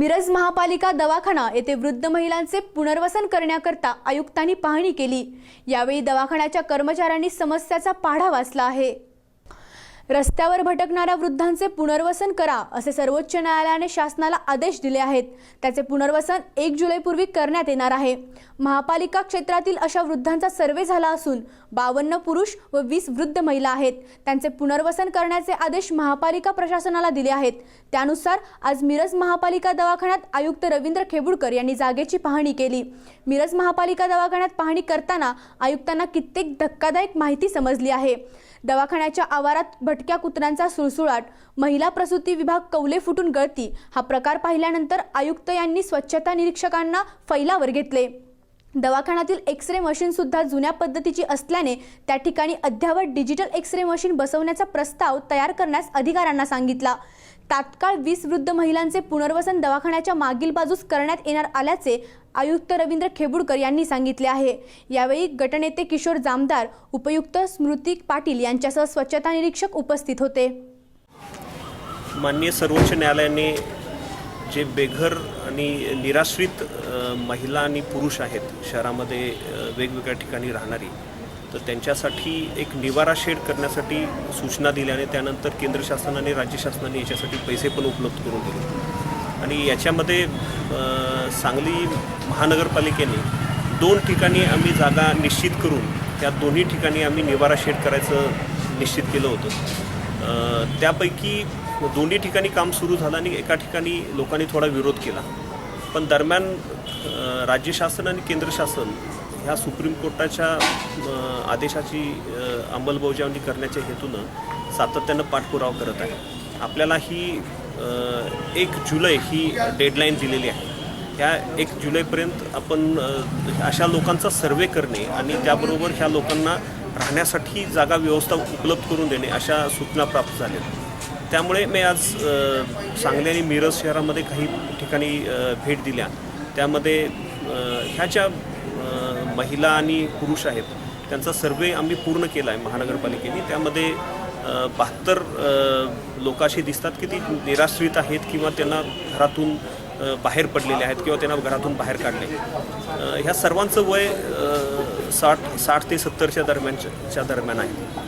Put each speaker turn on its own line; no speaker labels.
मिरज महापालिका दवाखाना येथे वृद्ध महिलांचे पुनर्वसन करण्याकरता आयुक्तांनी पाहणी केली. यावेळी दवाखान्याच्या कर्मचाऱ्यांनी समस्याचा पाढा वाचला आहे. रस्त्यावर भटकणाऱ्या वृद्धांचे पुनर्वसन करा असे सर्वोच्च न्यायालयाने शासनाला आदेश दिले आहेत. त्याचे पुनर्वसन एक जुलैपूर्वी करण्यात येणार आहे. महापालिका क्षेत्रातील अशा वृद्धांचा सर्वे झाला असून बावन्न पुरुष व वीस वृद्ध महिला आहेत. त्यांचे पुनर्वसन करण्याचे आदेश महापालिका प्रशासनाला दिले आहेत. त्यानुसार आज मिरज महापालिका दवाखान्यात आयुक्त रवींद्र खेबुडकर यांनी जागेची पाहणी केली. मिरज महापालिका दवाखान्यात पाहणी करताना आयुक्तांना कित्येक धक्कादायक माहिती समजली आहे. दवाखान्याच्या आवारात भट भटक्या कुत्र्यांचा सुळसुळाट महिला प्रसूती विभाग कौले फुटून गळती हा प्रकार पाहिल्यानंतर आयुक्त यांनी स्वच्छता निरीक्षकांना फैलावर घेतले. दवाखान्यातील एक्स रे मशीन सुद्धा जुन्या पद्धतीची असल्याने त्या ठिकाणी अद्यावत डिजिटल एक्स रे मशीन बसवण्याचा प्रस्ताव तयार करण्यास अधिकाऱ्यांना सांगितला. तात्काळ वीस वृद्ध महिलांचे पुनर्वसन दवाखान्याच्या मागील बाजूस करण्यात येणार आल्याचे आयुक्त रवींद्र खेबुडकर यांनी सांगितले आहे. यावेळी गटनेते किशोर जामदार उपयुक्त स्मृती पाटील यांच्यासह स्वच्छता निरीक्षक उपस्थित होते.
माननीय सर्वोच्च न्यायालयाने जे बेघर आणि निराश्रित महिला आणि पुरुष आहेत शहरामध्ये वेगवेगळ्या ठिकाणी राहणारी तर त्यांच्यासाठी एक निवारा शेड करण्यासाठी सूचना दिल्याने त्यानंतर केंद्र शासनाने आणि राज्य शासनाने याच्यासाठी पैसे पण उपलब्ध करून दिले. आणि याच्यामध्ये सांगली महानगरपालिकेने दोन ठिकाणी आम्ही जागा निश्चित करून त्या दोन्ही ठिकाणी आम्ही निवारा शेड करायचं निश्चित केलं होतं. त्यापैकी दोन्ही ठिकाणी काम सुरू झालं आणि एका ठिकाणी लोकांनी थोडा विरोध केला. पण दरम्यान राज्य शासन आणि केंद्र शासन ह्या सुप्रीम कोर्टाच्या आदेशाची अंमलबजावणी करण्याच्या हेतूनं सातत्यानं पाठपुरावा करत आहे. आपल्याला ही एक जुलै ही डेडलाईन दिलेली आहे. ह्या एक जुलैपर्यंत आपण अशा लोकांचा सर्वे करणे आणि त्याबरोबर ह्या लोकांना राहण्यासाठी जागा व्यवस्था उपलब्ध करून देणे अशा सूचना प्राप्त झाल्या. त्यामुळे मी आज सांगली आणि मिरज शहरामध्ये काही ठिकाणी भेट दिल्या. त्यामध्ये ह्या ज्या महिला आणि पुरुष आहेत त्यांचा सर्वे आम्ही पूर्ण केला आहे महानगरपालिकेने. त्यामध्ये बहात्तर लोक अशी दिसतात की ती निराश्रित आहेत किंवा त्यांना घरातून बाहेर पडलेले आहेत किंवा त्यांना घरातून बाहेर काढले. ह्या सर्वांचं वय साठ साठ ते सत्तरच्या दरम्यानच्या दरम्यान आहे.